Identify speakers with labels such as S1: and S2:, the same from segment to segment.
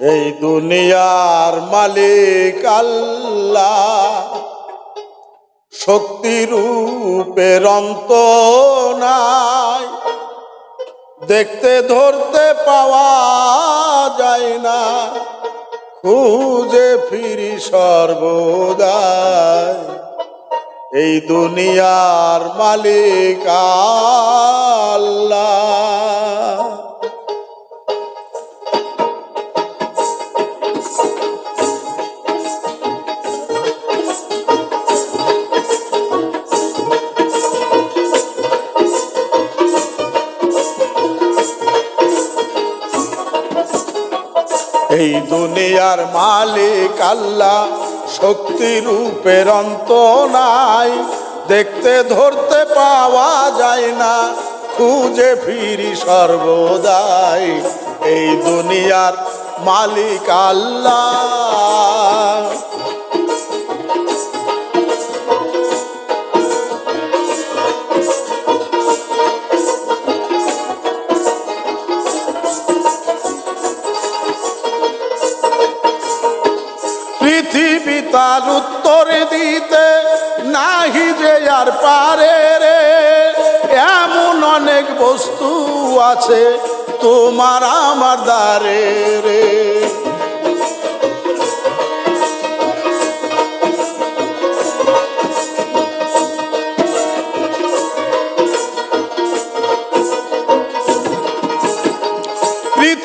S1: এই দুনিয়ার মালিক আল্লাহ। শক্তি রূপের অন্ত নাই। দেখতে ধরতে পাওয়া যায় না। খুঁজে ফিরি সর্বদাই। এই দুনিয়ার মালিক দুনিয়ার মালিক আল্লাহ, শক্তি রূপের অন্ত নাই। দেখতে ধরতে পাওয়া যায় না, খুঁজে ফিরি সর্বদাই। এই দুনিয়ার মালিক আল্লাহ। তার উত্তর দিতে নাহি যে আর পারে রে। এমন অনেক বস্তু আছে তোমার আমার দ্বারে রে।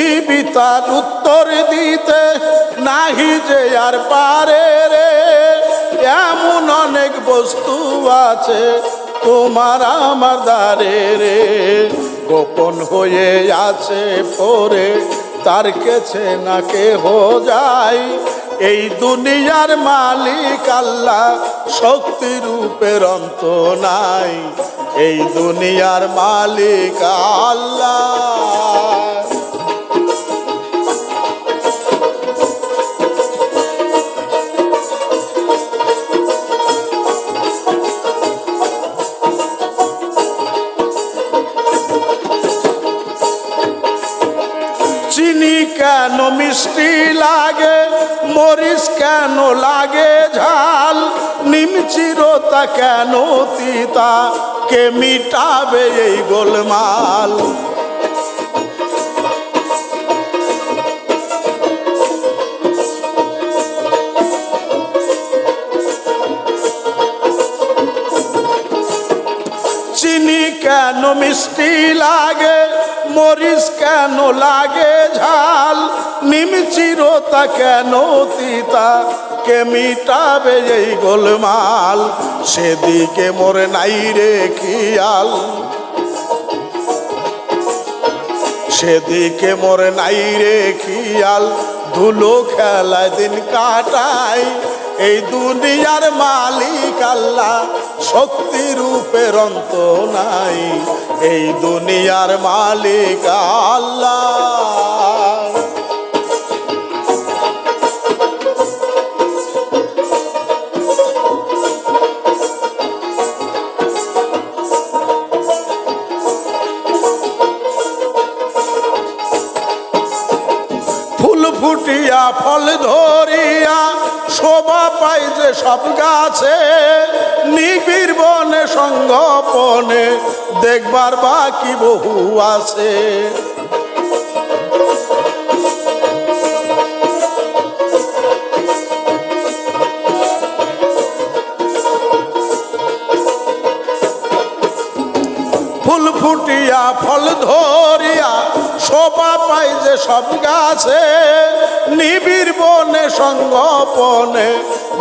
S1: পৃথিবী তার উত্তর দিতে নাহি যে আর পারে রে। এমন অনেক বস্তু আছে তোমার আমার দ্বারে রে। গোপন হয়ে আছে পরে তার কেছে না কেহ যায়। এই দুনিয়ার মালিক আল্লাহ শক্তি রূপের অন্ত নাই। এই দুনিয়ার মালিক আল্লাহ। কেন মিষ্টি লাগে? মরিচ কেন লাগে ঝাল? নিমচিরতা কেন তিতা? কে মিটাবে এই গোলমাল? কেন মিষ্টি লাগে? মরিচ কেন লাগে? ঝাল। নিম চিরতা কেন তিতা? কে মিটাবে এই গোলমাল? সেদিকে মোর নাই রে খেয়াল। সেদিকে মোর নাই রে খেয়াল। ধুলো খেলায় দিন কাটাই এই দুনিয়ার মালিক আল্লাহ শক্তি রূপের অন্ত নাই। এই দুনিয়ার মালিক আল্লাহ। ফুল ফুটিয়া ফল ধরিয়া শোভা পাই যে সব গাছে, নিবিড় বনে সঙ্গপনে দেখবার বাকি বহু আছে। ফুল ফুটিয়া ফল ধরিয়া শোভা পাই যে সব গাছে, নিবিড় বনে সঙ্গপনে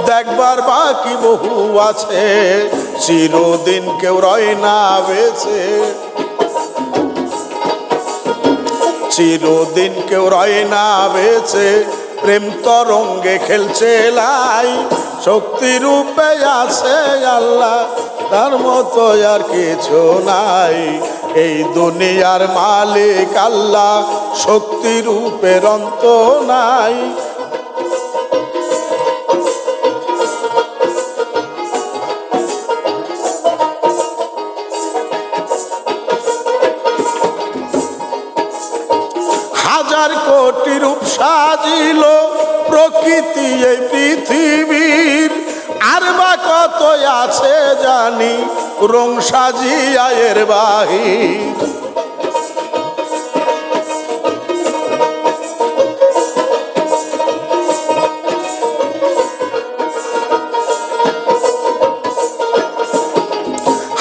S1: দেখবার বাকি বহু আছে। চিরদিন কেউ রয় না বেছে চিরদিন কেউ রয় না বেছে প্রেম তরঙ্গে খেলছে লাই, শক্তি রূপে আছে আল্লাহ, তার মতো আর কিছু নাই। এই দুনিয়ার মালিক আল্লাহ শক্তি রূপের অন্ত নাই। রং সাজিয়া এর বাহির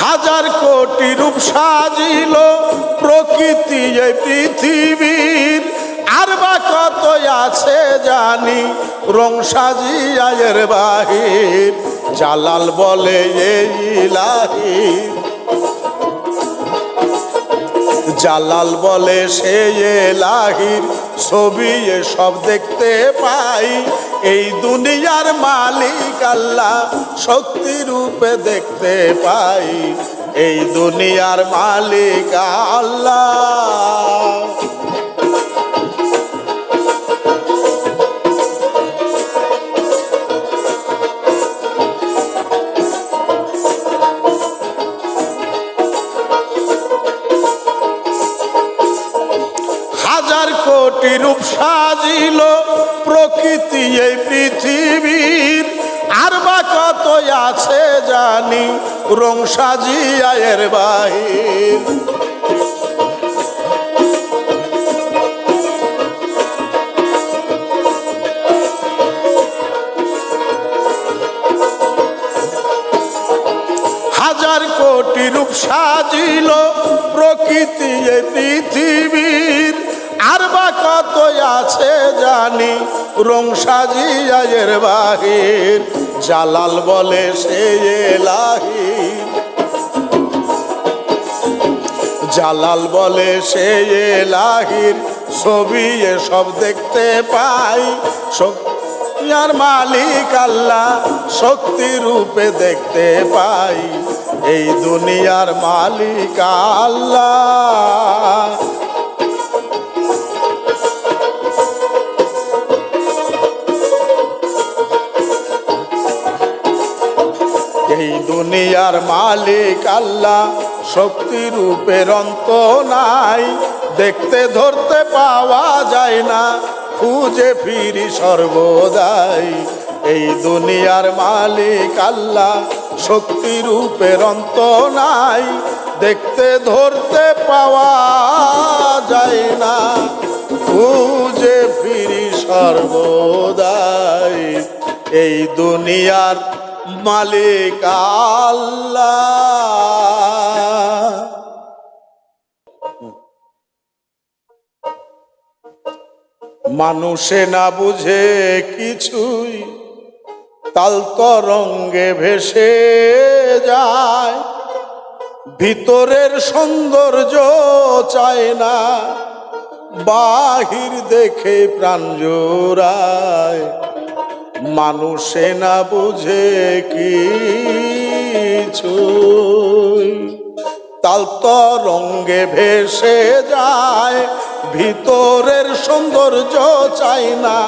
S1: হাজার কোটি রূপ সাজিল প্রকৃতি পৃথিবীর। আর বা কত আছে জানি, রং সাজিয়া এর বাহির। জালাল বলে এই ইলাহির জালাল বলে, সে এলাহির ছবি সব দেখতে পাই। এই দুনিয়ার মালিক আল্লাহ শক্তি রূপে দেখতে পাই। এই দুনিয়ার মালিক আল্লাহ। সাজিল প্রকৃতি এই পৃথিবীর। আর বা কত আছে জানি, রং সাজিয়া এর বাহির। হাজার কোটি রূপ সাজিল প্রকৃতি এই পৃথিবীর। আর বা কত আছে জানি, রং সাজিয়া এর বাহির, জালাল বলে সে এলাহির জালাল বলে সে এলাহির ছবি সব দেখতে পাই। শক্তির মালিক আল্লাহ শক্তি রূপে দেখতে পাই। এই দুনিয়ার মালিক আল্লাহ। দুনিয়ার মালিক আল্লাহ, শক্তি রূপের অন্ত নাই। দেখতে ধরতে পাওয়া যায় না, খুঁজে ফিরি সর্বদাই। এই দুনিয়ার মালিক আল্লাহ, শক্তি রূপের অন্ত নাই। দেখতে ধরতে পাওয়া যায় না, খুঁজে ফিরি সর্বদাই। এই দুনিয়ার মালিক মানুষে না বুঝে কিছুই, তাল তরঙ্গে ভেসে যায়। ভিতরের সৌন্দর্য চায় না, বাহির দেখে প্রাণ জোড়ায়। মানুষে না বুঝে কিছু তাল তরঙ্গে ভেসে যায়, ভিতরের সৌন্দর্য চাই না,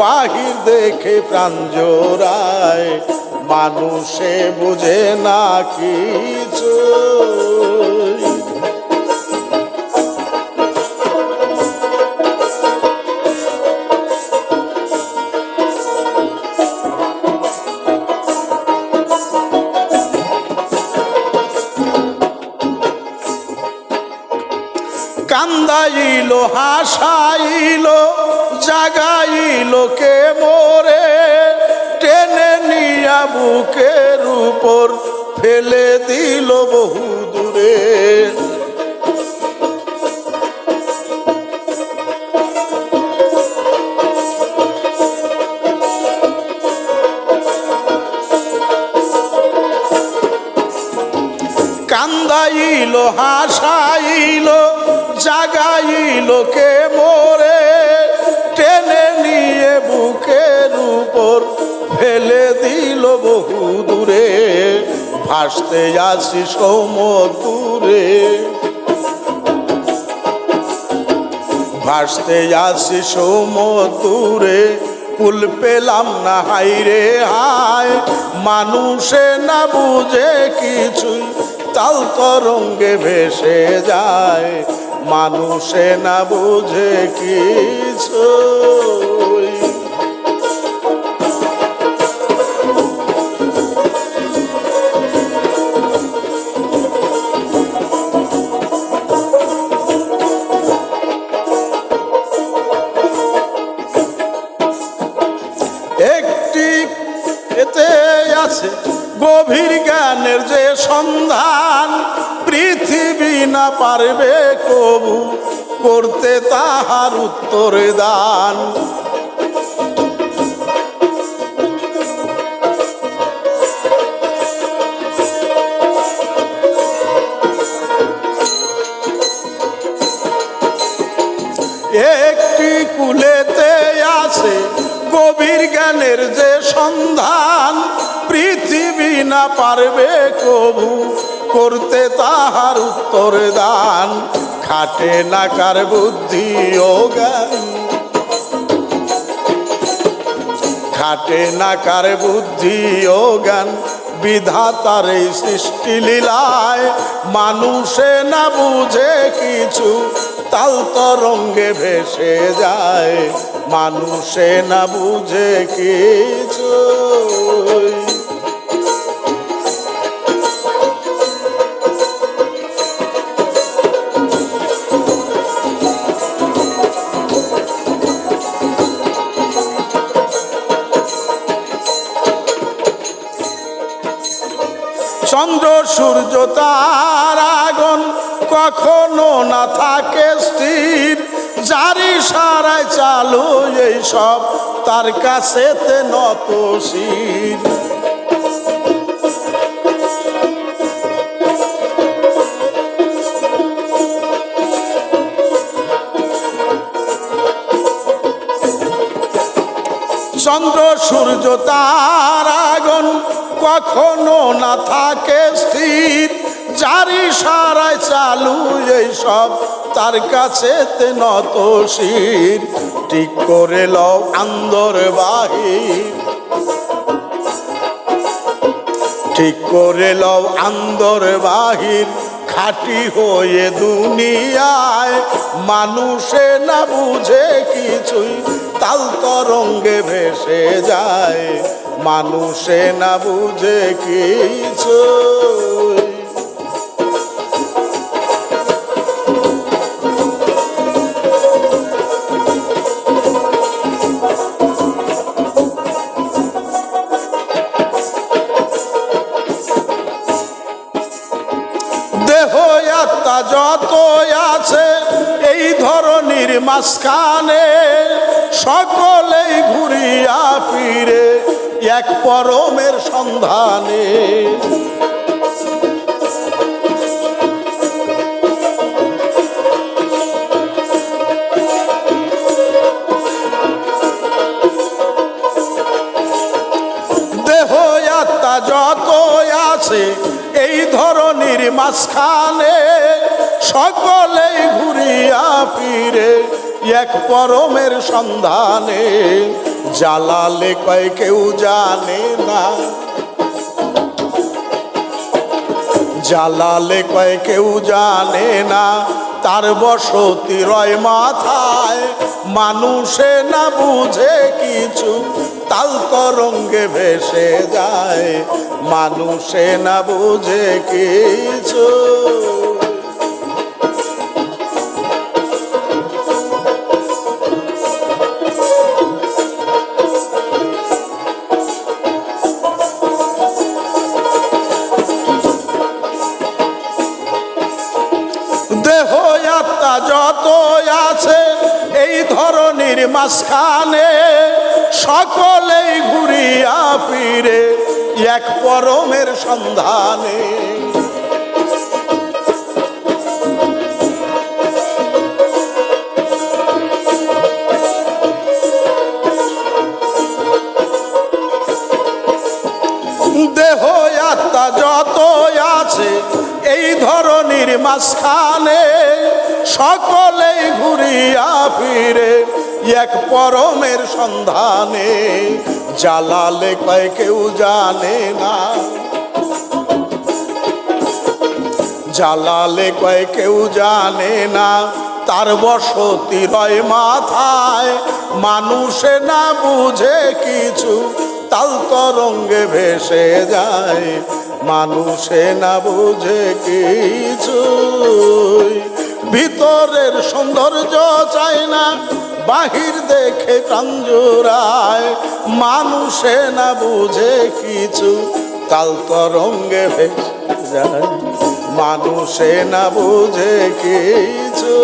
S1: বাহির দেখে প্রাণ জোড়ায়। মানুষে বুঝে না কিছু কান্দাইল হাসাইল, জাগাইল কে মোরে? টেনে নিয়া বুকের উপর ফেলে দিল বহু দূরে। কান্দাইল, হাসাইল জাগাইল কে মোরে, টেনে নিয়ে বুকের উপর ফেলে দিল বহু দূরে। ভাসতে আসি সমদূরে ভাসতে আসি সমদূরে কুল পেলাম না হাইরে হায়। মানুষে না বুঝে কিছুই, তাল তরঙ্গে ভেসে যায়। মানুষে না বুঝে কিছু একটি আছে গভীর জ্ঞানের যে সন্ধান পৃথিবী না পারবে কবু করতে তাহার উত্তর দান। একটি কুলেতে আছে গভীর জ্ঞানের যে সন্ধান পৃথিবী না পারবে কবু, করতে তাহার উত্তর দান। খাটে না কার বুদ্ধি ও খাটে না কার বুদ্ধি ও জ্ঞান, বিধাতার এই সৃষ্টি লীলায়। মানুষে না বুঝে কিছু, তাল তরঙ্গে ভেসে যায়। মানুষে না বুঝে কিছু। সূর্য তার আগুন কখনো না থাকে স্থির। জারি সারায় চালু এই সব তার কাছে নত শির। চন্দ্র সূর্য তার আগুন কখনো না থাকে স্থির। জারি সারায় চালু এই সব, তার কাছে নত শির। ঠিক করে লও আন্দর বাহির। ঠিক করে লও আন্দর বাহির। খাটি হয়ে দুনিয়ায় মানুষে না বুঝে কিছুই, তাল তরঙ্গে ভেসে যায়। মানুষে না বুঝে কিছু। মাঝখানে সকলেই ঘুরিয়া ফিরে এক পরমের সন্ধানে জালালে কয় কেউ জানে না। জালালে কয় কেউ জানে না, তার বসতি রয় মাথায়। মানুষে না বুঝে কিছু, তাল তরঙ্গে ভেসে যায়। মানুষে না বুঝে কিছু। আত্মা যত আছে এই ধরনের মাঝখানে সকলেই ঘুরিয়া ফিরে এক পরমের সন্ধানে। মাঝখানে সকলে ঘুরিয়া ফিরে, এক পরমের সন্ধানে জালালে কয় কেউ জানে না। জালালে কয় কেউ জানে না, তার বসতি রয় মাথায়। মানুষে না বুঝে কিছু, তাল তরঙ্গে ভেসে যায়। মানুষে না বুঝে কিছু ভিতরের সৌন্দর্য চায় না, বাহির দেখে কাঞ্জুরায় মানুষে না বুঝে কিছু, কাল তরঙ্গে ভেসে যায়। মানুষে না বুঝে কিছু